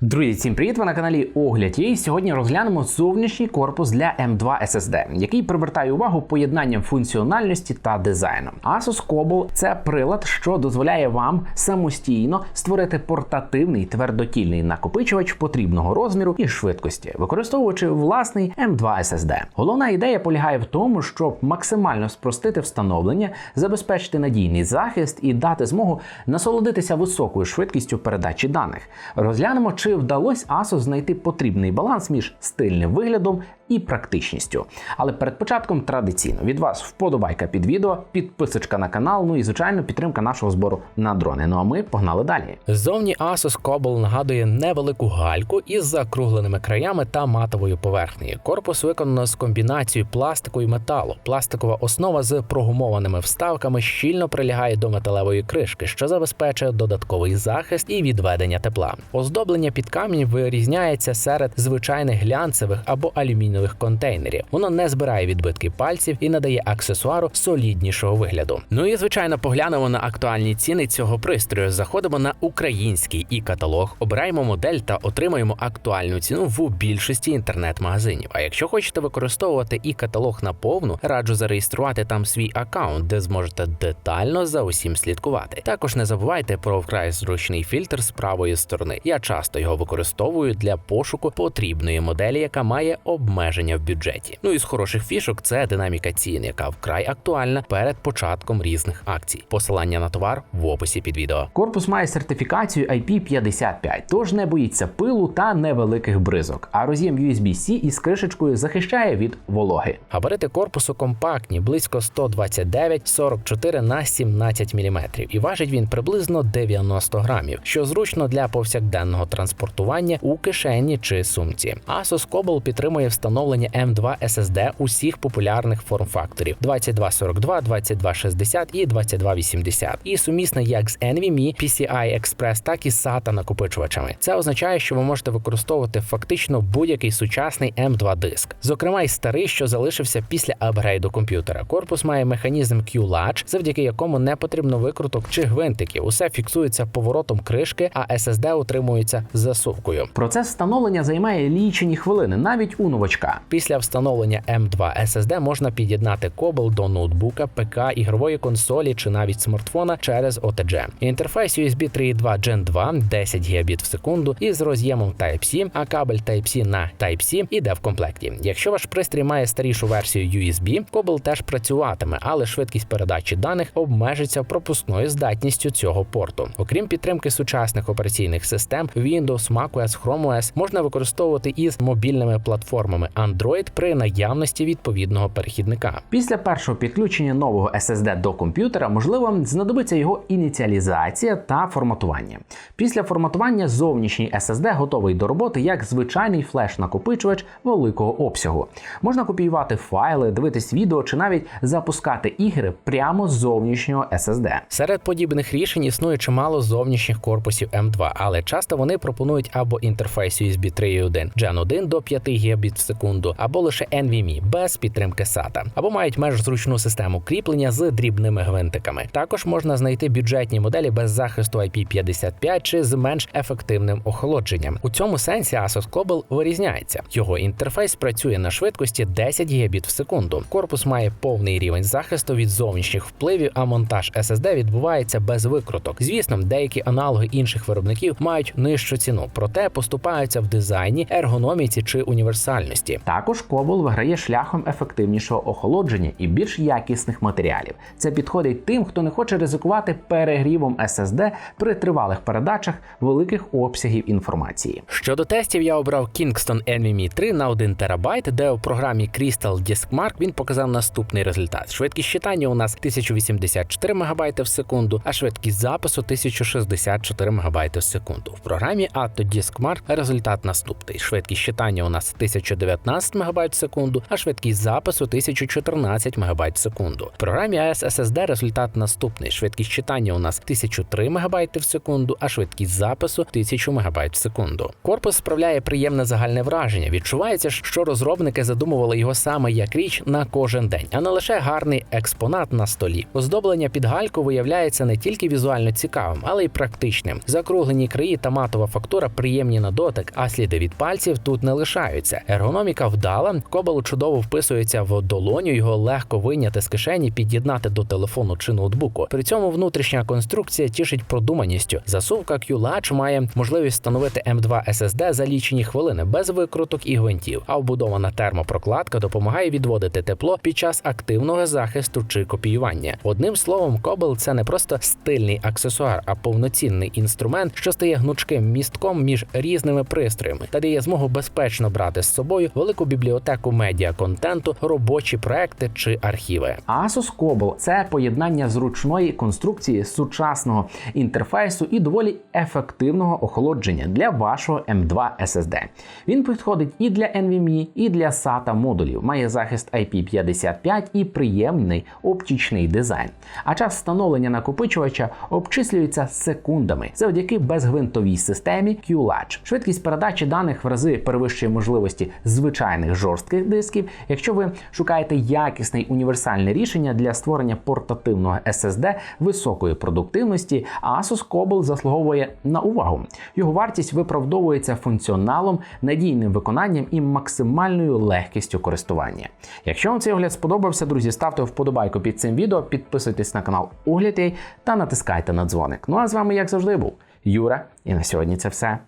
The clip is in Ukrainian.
Друзі, всім привіт! Ви на каналі Огляд. І сьогодні розглянемо зовнішній корпус для M2 SSD, який привертає увагу поєднанням функціональності та дизайну. Asus Cobalt – це прилад, що дозволяє вам самостійно створити портативний твердотільний накопичувач потрібного розміру і швидкості, використовуючи власний M2 SSD. Головна ідея полягає в тому, щоб максимально спростити встановлення, забезпечити надійний захист і дати змогу насолодитися високою швидкістю передачі даних. Розглянемо, чи вдалося Asus знайти потрібний баланс між стильним виглядом і практичністю. Але перед початком традиційно від вас вподобайка під відео, підписочка на канал, ну і звичайно підтримка нашого збору на дрони. Ну а ми погнали далі. Ззовні Asus Cobalt нагадує невелику гальку із закругленими краями та матовою поверхнею. Корпус виконано з комбінацією пластику і металу. Пластикова основа з прогумованими вставками щільно прилягає до металевої кришки, що забезпечує додатковий захист і відведення тепла. Оздоблення під камінь вирізняється серед звичайних глянцевих або алюмінієвих контейнерів. Воно не збирає відбитки пальців і надає аксесуару соліднішого вигляду. Ну і звичайно, поглянемо на актуальні ціни цього пристрою. Заходимо на український і каталог, обираємо модель та отримаємо актуальну ціну в більшості інтернет-магазинів. А якщо хочете використовувати і каталог на повну, раджу зареєструвати там свій аккаунт, де зможете детально за усім слідкувати. Також не забувайте про вкрай зручний фільтр з правої сторони. Я часто його використовую для пошуку потрібної моделі, яка має обмеження в бюджеті. Ну і з хороших фішок це динаміка цін, яка вкрай актуальна перед початком різних акцій. Посилання на товар в описі під відео. Корпус має сертифікацію IP55, тож не боїться пилу та невеликих бризок. А роз'єм USB-C із кришечкою захищає від вологи. Габарити корпусу компактні, близько 129-44 на 17 мм, і важить він приблизно 90 грамів, що зручно для повсякденного транспортування у кишені чи сумці. Asus Cobalt підтримує встановлення M2 SSD усіх популярних форм-факторів 2242, 2260 і 2280, і сумісна як з NVMe, PCI Express, так і SATA накопичувачами. Це означає, що ви можете використовувати фактично будь-який сучасний M2 диск, зокрема й старий, що залишився після апгрейду комп'ютера. Корпус має механізм Q-Latch, завдяки якому не потрібно викруток чи гвинтиків. Усе фіксується поворотом кришки, а SSD утримується засувкою. Процес встановлення займає лічені хвилини, навіть у новачка. Після встановлення M2 SSD можна під'єднати кобл до ноутбука, ПК, ігрової консолі чи навіть смартфона через OTG. Інтерфейс USB 3.2 Gen 2 10 гігабіт в секунду із роз'ємом Type-C, а кабель Type-C на Type-C іде в комплекті. Якщо ваш пристрій має старішу версію USB, кобл теж працюватиме, але швидкість передачі даних обмежиться пропускною здатністю цього порту. Окрім підтримки сучасних операційних систем Windows, macOS, Chrome OS можна використовувати із мобільними платформами Android при наявності відповідного перехідника. Після першого підключення нового SSD до комп'ютера, можливо, знадобиться його ініціалізація та форматування. Після форматування зовнішній SSD готовий до роботи як звичайний флеш-накопичувач великого обсягу. Можна копіювати файли, дивитись відео чи навіть запускати ігри прямо з зовнішнього SSD. Серед подібних рішень існує чимало зовнішніх корпусів M2, але часто вони пропонують або інтерфейс USB 3.1 Gen 1 до 5 гігабіт в секунду, або лише NVMe без підтримки SATA, або мають менш зручну систему кріплення з дрібними гвинтиками. Також можна знайти бюджетні моделі без захисту IP55 чи з менш ефективним охолодженням. У цьому сенсі Asus Cobalt вирізняється. Його інтерфейс працює на швидкості 10 гігабіт в секунду. Корпус має повний рівень захисту від зовнішніх впливів, а монтаж SSD відбувається без викруток. Звісно, деякі аналоги інших виробників мають нижчу ціну, проте поступаються в дизайні, ергономіці чи універсальності. Також Cobalt виграє шляхом ефективнішого охолодження і більш якісних матеріалів. Це підходить тим, хто не хоче ризикувати перегрівом SSD при тривалих передачах великих обсягів інформації. Щодо тестів, я обрав Kingston NVMe 3 на 1 ТБ, де у програмі Crystal Diskmark він показав наступний результат. Швидкість читання у нас 1084 МБ в секунду, а швидкість запису 1064 МБ в секунду. В програмі Atto Diskmark результат наступний. Швидкість читання у нас 1019 МБ в секунду, а швидкість запису 1014 МБ в секунду. В програмі AES SSD результат наступний: швидкість читання у нас 1003 МБ в секунду, а швидкість запису 1000 МБ в секунду. Корпус справляє приємне загальне враження. Відчувається, що розробники задумували його саме як річ на кожен день, а не лише гарний експонат на столі. Оздоблення під гальку виявляється не тільки візуально цікавим, але й практичним. Закруглені краї та матова фактура приємні на дотик, а сліди від пальців тут не лишаються. Ергономіка вдала, кобал чудово вписується в долоню, його легко вийняти з кишені, під'єднати до телефону чи ноутбуку. При цьому внутрішня конструкція тішить продуманістю. Засувка Q-Latch має можливість встановити M2 SSD за лічені хвилини без викруток і гвинтів. А вбудована термопрокладка допомагає відводити тепло під час активного захисту чи копіювання. Одним словом, Кобел це не просто стильний аксесуар, а повноцінний інструмент, що стає гнучким містком між різними пристроями та дає змогу безпечно брати з собою велику бібліотеку медіа контенту, робочі проекти чи архіви. Asus Cobble – це поєднання зручної конструкції сучасного інтерфейсу і доволі ефективного охолодження для вашого M2 SSD. Він підходить і для NVMe, і для SATA модулів, має захист IP55 і приємний оптичний дизайн. А час встановлення накопичувача обчислюється секундами завдяки безгвинтовій системі Q-Latch. Швидкість передачі даних в рази перевищує можливості звичайних жорстких дисків. Якщо ви шукаєте якісне й універсальне рішення для створення портативного SSD високої продуктивності, Asus Cobble заслуговує на увагу. Його вартість виправдовується функціоналом, надійним виконанням і максимальною легкістю користування. Якщо вам цей огляд сподобався, друзі, ставте вподобайку під цим відео, підписуйтесь на канал Огляд.ua та натискайте на дзвоник. Ну а з вами, як завжди, був Юра, і на сьогодні це все.